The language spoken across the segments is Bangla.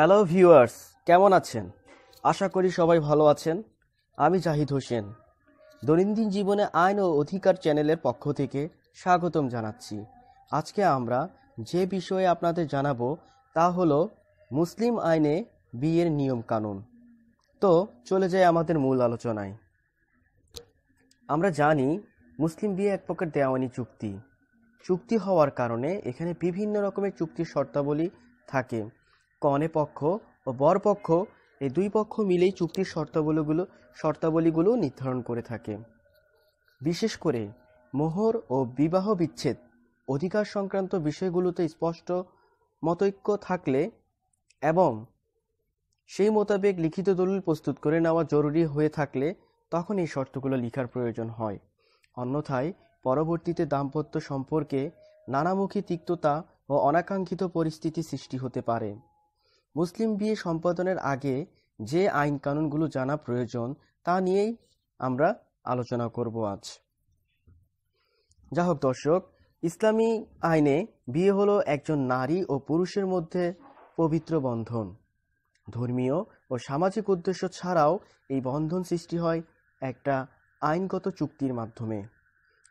হ্যালো ভিউয়ার্স কেমন আছেন? আশা করি সবাই ভালো আছেন। আমি জাহিদ হোসেন। দৈনন্দিন জীবনে আইন ও অধিকার চ্যানেলের পক্ষ থেকে স্বাগতম জানাচ্ছি। আজকে আমরা যে বিষয়ে আপনাদের জানাব তা হলো মুসলিম আইনে বিয়ের নিয়ম কানুন তো চলে যাই আমাদের মূল আলোচনায়। আমরা জানি মুসলিম বিয়ে এক প্রকার দেওয়ানি চুক্তি। চুক্তি হওয়ার কারণে এখানে বিভিন্ন রকমের চুক্তির শর্তাবলী থাকে। কনে পক্ষ ও বর পক্ষ, এই দুই পক্ষ মিলেই চুক্তির শর্তাবলীগুলো শর্তাবলীগুলো নির্ধারণ করে থাকে। বিশেষ করে মোহর ও বিবাহ বিচ্ছেদ অধিকার সংক্রান্ত বিষয়গুলোতে স্পষ্ট মতৈক্য থাকলে এবং সেই মোতাবেক লিখিত দলিল প্রস্তুত করে নেওয়া জরুরি হয়ে থাকলে তখন এই শর্তগুলো লিখার প্রয়োজন হয়। অন্যথায় পরবর্তীতে দাম্পত্য সম্পর্কে নানামুখী তিক্ততা ও অনাকাঙ্ক্ষিত পরিস্থিতি সৃষ্টি হতে পারে। মুসলিম বিয়ে সম্পাদনের আগে যে আইন কানুনগুলো জানা প্রয়োজন তা নিয়েই আমরা আলোচনা করব আজ। যা হোক দর্শক, ইসলামী আইনে বিয়ে হলো একজন নারী ও পুরুষের মধ্যে পবিত্র বন্ধন। ধর্মীয় ও সামাজিক উদ্দেশ্য ছাড়াও এই বন্ধন সৃষ্টি হয় একটা আইনগত চুক্তির মাধ্যমে।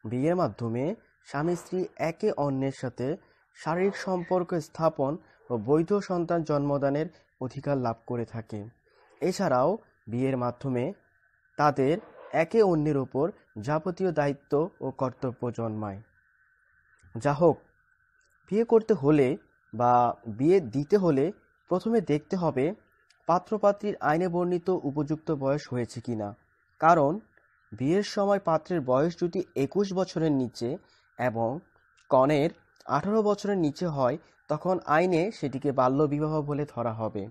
বিয়ের মাধ্যমে স্বামী স্ত্রী একে অন্যের সাথে শারীরিক সম্পর্ক স্থাপন বৈধ সন্তান জন্মদানের অধিকার লাভ করে থাকে। এছাড়াও, বিয়ের মাধ্যমে তাদের একে অন্যের ওপর যাবতীয় দায়িত্ব ও কর্তব্য জন্মায়। যা হোক, বিয়ে করতে হলে বা বিয়ে দিতে হলে প্রথমে দেখতে হবে পাত্রপাত্রীর আইনে বর্ণিত উপযুক্ত বয়স হয়েছে কিনা। কারণ, বিয়ের সময় পাত্রের বয়স যদি একুশ বছরের নিচে এবং কনের আঠারো বছরের নিচে হয় তখন আইনে সেটিকে বাল্যবিবাহ বলে ধরা হবে।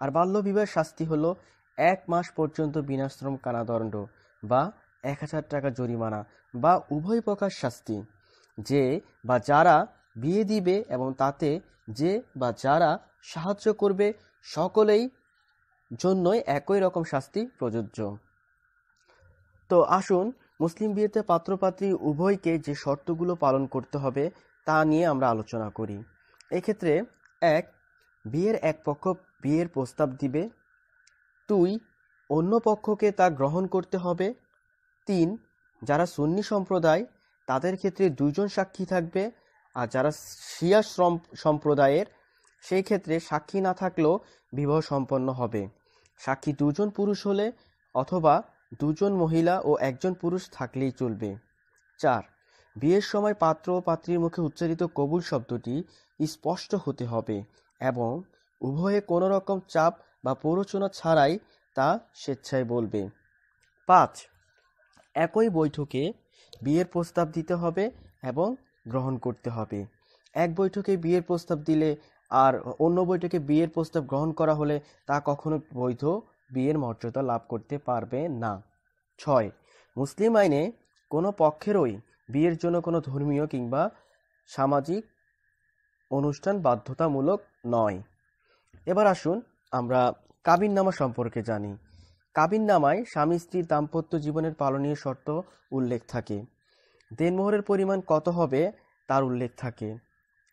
আর বাল্যবিবাহের শাস্তি হলো এক মাস পর্যন্ত বিনাশ্রম কারাদণ্ড বা এক হাজার টাকা জরিমানা বা উভয় প্রকার শাস্তি। যে বা যারা বিয়ে দিবে এবং তাতে যে বা যারা সাহায্য করবে সকলেই জন্যই একই রকম শাস্তি প্রযোজ্য। তো আসুন মুসলিম বিয়েতে পাত্রপাত্রী উভয়কে যে শর্তগুলো পালন করতে হবে তা নিয়ে আমরা আলোচনা করি। এক্ষেত্রে এক, বিয়ের এক পক্ষ বিয়ের প্রস্তাব দিবে। দুই, অন্য পক্ষকে তা গ্রহণ করতে হবে। তিন, যারা সুন্নি সম্প্রদায়, তাদের ক্ষেত্রে দুজন সাক্ষী থাকবে আর যারা শিয়া সম্প্রদায়ের, সেই ক্ষেত্রে সাক্ষী না থাকলেও বিবাহ সম্পন্ন হবে। সাক্ষী দুজন পুরুষ হলে অথবা দুজন মহিলা ও একজন পুরুষ থাকলেই চলবে। চার বিয়ের সময় পাত্র ও পাত্রীর মুখে উচ্চারিত কবুল শব্দটি স্পষ্ট হতে হবে এবং উভয়ে কোনো রকম চাপ বা প্ররোচনা ছাড়াই তা স্বেচ্ছায় বলবে। পাঁচ, একই বৈঠকে বিয়ের প্রস্তাব দিতে হবে এবং গ্রহণ করতে হবে। এক বৈঠকে বিয়ের প্রস্তাব দিলে আর অন্য বৈঠকে বিয়ের প্রস্তাব গ্রহণ করা হলে তা কখনো বৈধ বিয়ের মর্যাদা লাভ করতে পারবে না। ছয়, মুসলিম আইনে কোনো পক্ষেরই বিয়ের জন্য কোনো ধর্মীয় কিংবা সামাজিক অনুষ্ঠান বাধ্যতামূলক নয়। এবার আসুন আমরা কাবিননামা সম্পর্কে জানি। কাবিননামায় স্বামী স্ত্রীর দাম্পত্য জীবনের পালনীয় শর্ত উল্লেখ থাকে। দেনমোহরের পরিমাণ কত হবে তার উল্লেখ থাকে।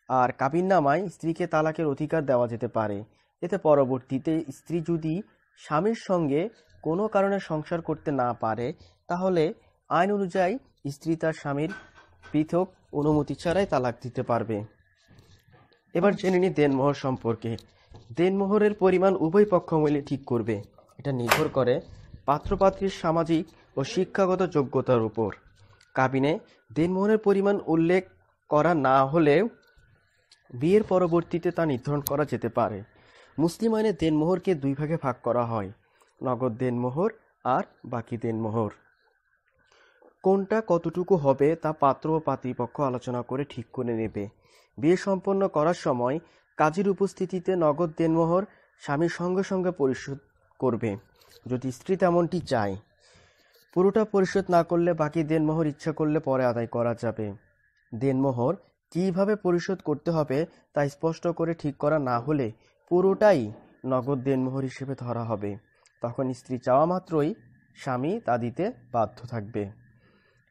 আর কাবিননামায় স্ত্রীকে তালাকের অধিকার দেওয়া যেতে পারে। এতে পরবর্তীতে স্ত্রী যদি স্বামীর সঙ্গে কোনো কারণে সংসার করতে না পারে, তাহলে আইন অনুযায়ী স্ত্রী তার স্বামীর পৃথক অনুমতি ছাড়াই তালাক দিতে পারবে। এবার জেনে নিই দেনমোহর সম্পর্কে। দেনমোহরের পরিমাণ উভয় পক্ষ মিলে ঠিক করবে। এটা নির্ভর করে পাত্রপাত্রীর সামাজিক ও শিক্ষাগত যোগ্যতার উপর। কাবিনে দেনমোহরের পরিমাণ উল্লেখ করা না হলেও বিয়ের পরবর্তীতে তা নির্ধারণ করা যেতে পারে। মুসলিম আইনে দেনমোহরকে দুই ভাগে ভাগ করা হয়, নগদ দেনমোহর আর বাকি দেনমোহর। কোনটা কতটুকু হবে তা পাত্র ও পাত্রীপক্ষ আলোচনা করে ঠিক করে নেবে। বিয়ে সম্পন্ন করার সময় কাজীর উপস্থিতিতে নগদ দেনমোহর স্বামীর সঙ্গে সঙ্গে পরিশোধ করবে, যদি স্ত্রী তেমনটি চায়। পুরোটা পরিশোধ না করলে বাকি দেনমোহর ইচ্ছা করলে পরে আদায় করা যাবে। দেনমোহর কীভাবে পরিশোধ করতে হবে তা স্পষ্ট করে ঠিক করা না হলে পুরোটাই নগদ দেনমোহর হিসেবে ধরা হবে। তখন স্ত্রী চাওয়া মাত্রই স্বামী তা দিতে বাধ্য থাকবে।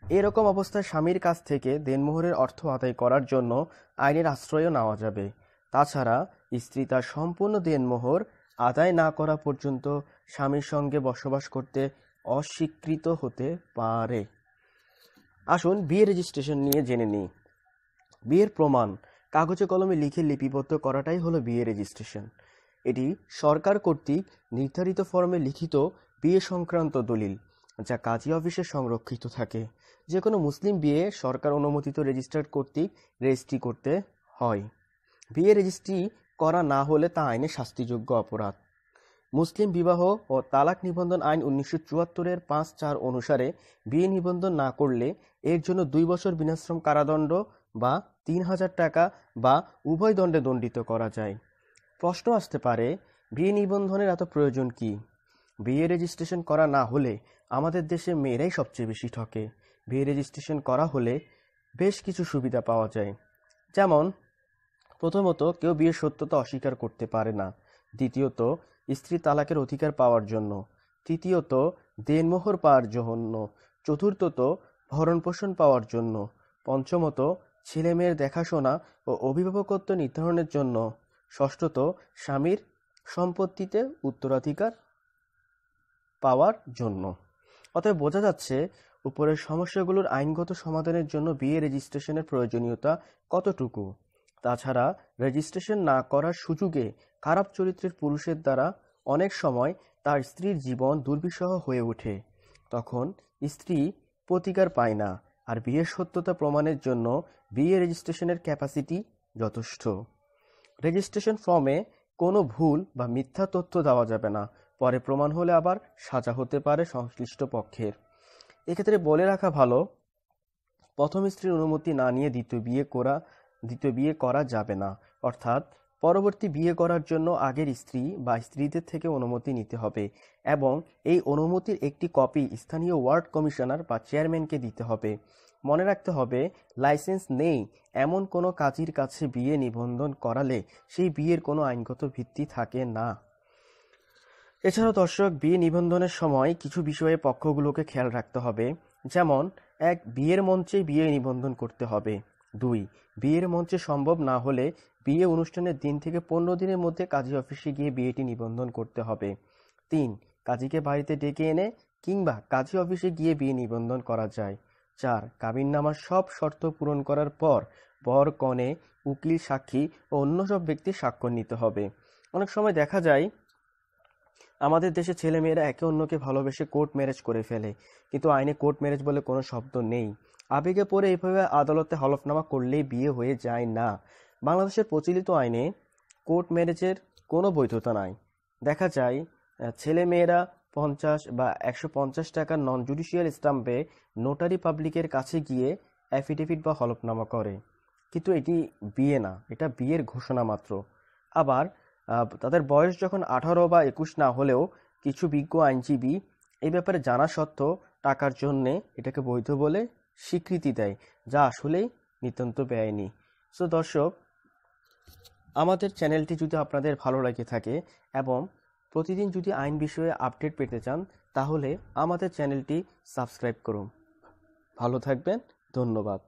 এরকম অবস্থায় স্বামীর কাছ থেকে দেনমোহরের অর্থ আদায় করার জন্য আইনের আশ্রয়ও নেওয়া যাবে। তাছাড়া স্ত্রী তার সম্পূর্ণ দেনমোহর আদায় না করা পর্যন্ত স্বামীর সঙ্গে বসবাস করতে অস্বীকৃত হতে পারে। আসুন বিয়ে রেজিস্ট্রেশন নিয়ে জেনে নিই। বিয়ের প্রমাণ কাগজে কলমে লিখে লিপিবদ্ধ করাটাই হলো বিয়ে রেজিস্ট্রেশন এটি সরকার কর্তৃক নির্ধারিত ফর্মে লিখিত বিয়ে সংক্রান্ত দলিল। যা কাজী অফিসে সংরক্ষিত থাকে। যে কোনো মুসলিম বিয়ে সরকার অনুমোদিত রেজিস্টার্ড কর্তৃক রেজিস্ট্রি করতে হয়। বিয়ে রেজিস্ট্রি করা না হলে তা আইনে শাস্তিযোগ্য অপরাধ। মুসলিম বিবাহ ও তালাক নিবন্ধন আইন উনিশশো চুয়াত্তরের পাঁচ চার অনুসারে বিয়ে নিবন্ধন না করলে এর জন্য দুই বছর বিনাশ্রম কারাদণ্ড বা তিন হাজার টাকা বা উভয় দণ্ডে দণ্ডিত করা যায়। প্রশ্ন আসতে পারে, বিয়ে নিবন্ধনের এত প্রয়োজন কি? বিয়ে রেজিস্ট্রেশন করা না হলে আমাদের দেশে মেয়েরাই সবচেয়ে বেশি ঠকে। বিয়ে রেজিস্ট্রেশন করা হলে বেশ কিছু সুবিধা পাওয়া যায়। যেমন, প্রথমত, কেউ বিয়ের সত্যতা অস্বীকার করতে পারে না। দ্বিতীয়ত, স্ত্রী তালাকের অধিকার পাওয়ার জন্য। তৃতীয়ত, দেনমোহর পাওয়ার জন্য। চতুর্থত, ভরণপোষণ পাওয়ার জন্য। পঞ্চমত, ছেলেমেয়ের দেখাশোনা ও অভিভাবকত্ব নির্ধারণের জন্য। ষষ্ঠত, স্বামীর সম্পত্তিতে উত্তরাধিকার পাওয়ার জন্য। অতএব বোঝা যাচ্ছে উপরের সমস্যাগুলোর আইনগত সমাধানের জন্য বিয়ে রেজিস্ট্রেশনের প্রয়োজনীয়তা কতটুকু। তাছাড়া রেজিস্ট্রেশন না করার সুযোগে খারাপ চরিত্রের পুরুষের দ্বারা অনেক সময় তার স্ত্রীর জীবন দুর্বিষহ হয়ে ওঠে। তখন স্ত্রী প্রতিকার পায় না, আর বিয়ের সত্যতা প্রমাণের জন্য বিয়ে রেজিস্ট্রেশনের ক্যাপাসিটি যথেষ্ট। রেজিস্ট্রেশন ফর্মে কোনো ভুল বা মিথ্যা তথ্য দেওয়া যাবে না পরে প্রমাণ হলে আবার সাজা হতে পারে সংশ্লিষ্ট পক্ষের। এক্ষেত্রে বলে রাখা ভালো, প্রথম স্ত্রীর অনুমতি না নিয়ে দ্বিতীয় বিয়ে করা, দ্বিতীয় বিয়ে করা যাবে না। অর্থাৎ পরবর্তী বিয়ে করার জন্য আগের স্ত্রী বা স্ত্রীদের থেকে অনুমতি নিতে হবে এবং এই অনুমতির একটি কপি স্থানীয় ওয়ার্ড কমিশনার বা চেয়ারম্যানকে দিতে হবে। মনে রাখতে হবে, লাইসেন্স নেই, এমন কোনো কাজীর কাছে বিয়ে নিবন্ধন করালে সেই বিয়ের কোনো আইনগত ভিত্তি থাকে না। এছাড়াও দর্শক, বিয়ে নিবন্ধনের সময় কিছু বিষয়ে পক্ষগুলোকে খেয়াল রাখতে হবে। যেমন, এক, বিয়ের মঞ্চে বিয়ে নিবন্ধন করতে হবে। দুই, বিয়ের মঞ্চে সম্ভব না হলে বিয়ে অনুষ্ঠানের দিন থেকে পনেরো দিনের মধ্যে কাজী অফিসে গিয়ে বিয়েটি নিবন্ধন করতে হবে। তিন, কাজীকে বাড়িতে ডেকে এনে কিংবা কাজী অফিসে গিয়ে বিয়ে নিবন্ধন করা যায়। চার, কাবিননামার সব শর্ত পূরণ করার পর বর, কনে, উকিল, সাক্ষী ও অন্য সব ব্যক্তির স্বাক্ষর নিতে হবে। অনেক সময় দেখা যায় আমাদের দেশে ছেলেমেয়েরা একে অন্যকে ভালোবেসে কোর্ট ম্যারেজ করে ফেলে, কিন্তু আইনে কোর্ট ম্যারেজ বলে কোনো শব্দ নেই। আবেগে পড়ে এভাবে আদালতে হলফনামা করলেই বিয়ে হয়ে যায় না। বাংলাদেশের প্রচলিত আইনে কোর্ট ম্যারেজের কোনো বৈধতা নাই। দেখা যায় ছেলেমেয়েরা পঞ্চাশ বা একশো পঞ্চাশ টাকার নন জুডিশিয়াল স্টাম্পে নোটারি পাবলিকের কাছে গিয়ে অ্যাফিডেভিট বা হলফনামা করে। কিন্তু এটি বিয়ে না, এটা বিয়ের ঘোষণা মাত্র। আবার তাদের বয়স যখন আঠারো বা একুশ না হলেও কিছু বিজ্ঞ আইনজীবী এই ব্যাপারে জানা সত্ত্বেও টাকার জন্যে এটাকে বৈধ বলে স্বীকৃতি দেয়, যা আসলেই নিতান্ত ব্যয়নি সো দর্শক, আমাদের চ্যানেলটি যদি আপনাদের ভালো লাগে থাকে এবং প্রতিদিন যদি আইন বিষয়ে আপডেট পেতে চান, তাহলে আমাদের চ্যানেলটি সাবস্ক্রাইব করুন। ভালো থাকবেন, ধন্যবাদ।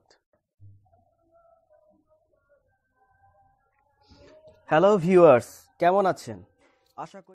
হ্যালো ভিউয়ার্স কেমন আছেন? আশা করি